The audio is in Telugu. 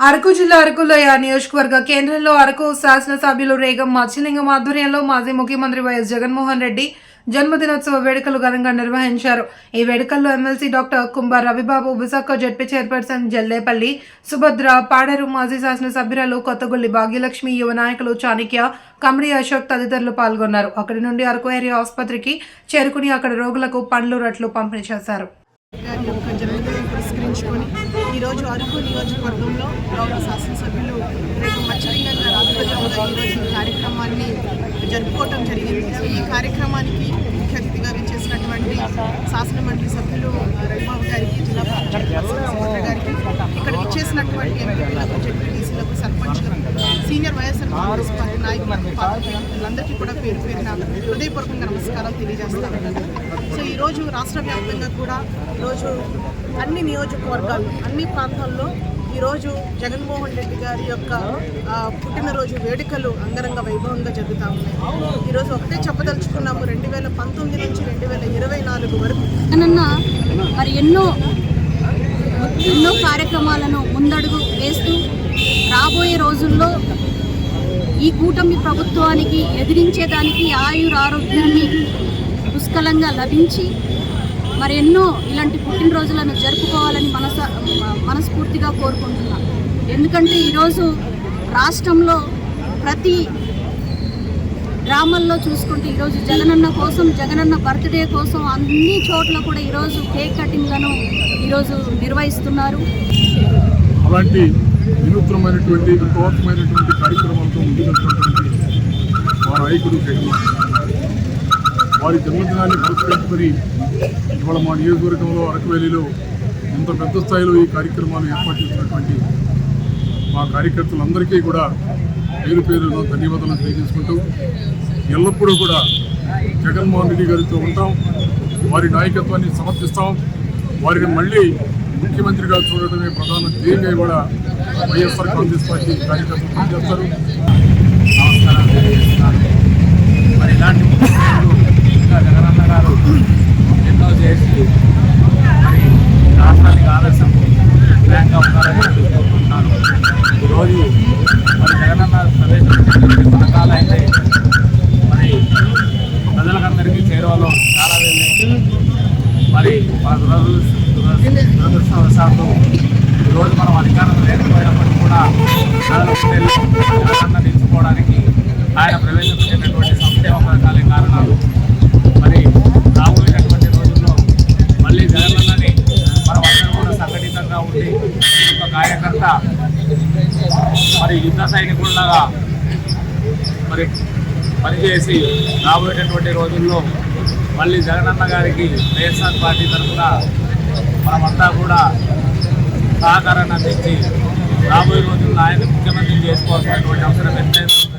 అరకు జిల్లా అరకులోయ నియోజకవర్గ కేంద్రంలో అరకు శాసనసభ్యులు రేగం మత్స్యలింగం ఆధ్వర్యంలో మాజీ ముఖ్యమంత్రి వైఎస్ జగన్మోహన్ రెడ్డి జన్మదినోత్సవ వేడుకలు ఘనంగా నిర్వహించారు. ఈ వేడుకల్లో MLC doctor Kumbha Ravibabu Visakha ZP chairperson Jallepalli Subhadra Paderu మాజీ శాసనసభ్యురాలు కొత్తగొల్లి భాగ్యలక్ష్మి యువ నాయకులు చాణిక్య కమిడి అశోక్ తదితరులు పాల్గొన్నారు. అక్కడి నుండి అరకు ఏరియా ఆసుపత్రికి చేరుకుని అక్కడ రోగులకు పండ్లు రట్లు పంపిణీ చేశారు. యొక్క జన్మదినం పురస్కరించుకొని ఈరోజు అరకు నియోజకవర్గంలో గౌరవ శాసనసభ్యులు రేపు మచ్చలింగన్న గారి ఆధ్వర్యంలో ఈరోజు ఈ కార్యక్రమాన్ని జరుపుకోవటం జరిగింది. సో ఈ కార్యక్రమానికి ముఖ్య అతిథిగా విచ్చేసినటువంటి శాసనమండలి సభ్యులు రఘుబాబు గారికి జిల్లా సుభద్ర గారికి ఇక్కడ విచ్చేసినటువంటి ఎంపీలకు జడ్పీటీసీలకు సర్పంచ్లకు సీనియర్ వైఎస్ఆర్ కాంగ్రెస్ పార్టీ నాయకులకు అందరికీ కూడా పేరు పేరున హృదయపూర్వకంగా నమస్కారం తెలియజేస్తా సో ఈరోజు రాష్ట్ర వ్యాప్తంగా కూడా ఈరోజు అన్ని నియోజకవర్గాలు అన్ని ప్రాంతాల్లో ఈరోజు జగన్మోహన్ రెడ్డి గారి యొక్క పుట్టినరోజు వేడుకలు అంగరంగ వైభవంగా జరుగుతూ ఉన్నాయి. ఈరోజు ఒకటే చెప్పదలుచుకున్నాము రెండు వేల పంతొమ్మిది నుంచి రెండు వేల ఇరవై నాలుగు వరకు. జగనన్న మరి ఎన్నో ఎన్నో కార్యక్రమాలను ముందడుగు వేస్తూ రాబోయే రోజుల్లో ఈ కూటమి ప్రభుత్వానికి ఎదిరించేదానికి ఆయుర ఆరోగ్యాన్ని పుష్కలంగా లభించి మరి ఎన్నో ఇలాంటి పుట్టినరోజులను జరుపుకోవాలని మనస మనస్ఫూర్తిగా కోరుకుంటున్నాను ఎందుకంటే ఈరోజు రాష్ట్రంలో ప్రతి గ్రామాల్లో చూసుకుంటే ఈరోజు జగనన్న కోసం జగనన్న బర్త్డే కోసం అన్ని చోట్ల కూడా ఈరోజు కేక్ కటింగ్లను ఈరోజు నిర్వహిస్తున్నారు. అలాంటి వినూత్నమైనటువంటి విప్లవాత్మకమైనటువంటి కార్యక్రమాలతో ముందుకెళ్తున్నటువంటి మా నాయకుడు జగన్మోహన్ వారి జన్మదినాన్ని పురస్కరించుకొని ఇవాళ మా నియోజకవర్గంలో అరకువేలిలో ఇంత పెద్ద స్థాయిలో ఈ కార్యక్రమాలు ఏర్పాటు చేసినటువంటి మా కార్యకర్తలందరికీ కూడా పేరు పేరున ధన్యవాదాలు తెలియజేసుకుంటూ ఎల్లప్పుడూ కూడా జగన్మోహన్ రెడ్డి గారితో ఉంటాం. వారి నాయకత్వాన్ని సమర్థిస్తాం. వారిని మళ్ళీ ముఖ్యమంత్రిగా చూడటమే ప్రధాన. ధ్యేయంగా కూడా వైఎస్ఆర్ కాంగ్రెస్ పార్టీ కార్యకర్తలు పనిచేస్తారు మరి ఇలాంటి ఇంకా జగనన్న గారు ఎన్నో చేసి మరి రాష్ట్రానికి ఆదర్శం బ్యాంక్గా ఉన్నారని కోరుకుంటున్నాను. ఈరోజు మరి జగనన్న ప్రవేశపెట్టినటువంటి అయితే మరి ప్రజలకందరికీ చేరువలో చాలా వెళ్ళాయి మరి మా దురదృష్ట దురదృష్టవశాత్తు ఈరోజు మనం అధికారం లేకపోయినప్పటికీ కూడా జగనన్న నిలుచుకోవడానికి ఆయన ప్రవేశపెట్టినటువంటి సంక్షేమ పథకాలే కారణాలు మరి రాబోయేటటువంటి రోజుల్లో మళ్ళీ జగనన్నని మనం అందరూ కూడా సంఘటితంగా ఉండి ఒక కార్యకర్త మరి యుద్ధ సైనికుల్లాగా మరి పనిచేసి రాబోయేటటువంటి రోజుల్లో మళ్ళీ జగనన్న గారికి వైఎస్ఆర్ పార్టీ తరఫున మనమంతా కూడా సహకారాన్ని అందించి రాబోయే రోజుల్లో ఆయన ముఖ్యమంత్రి చేసుకోవాల్సినటువంటి అవసరం ఎంతైనా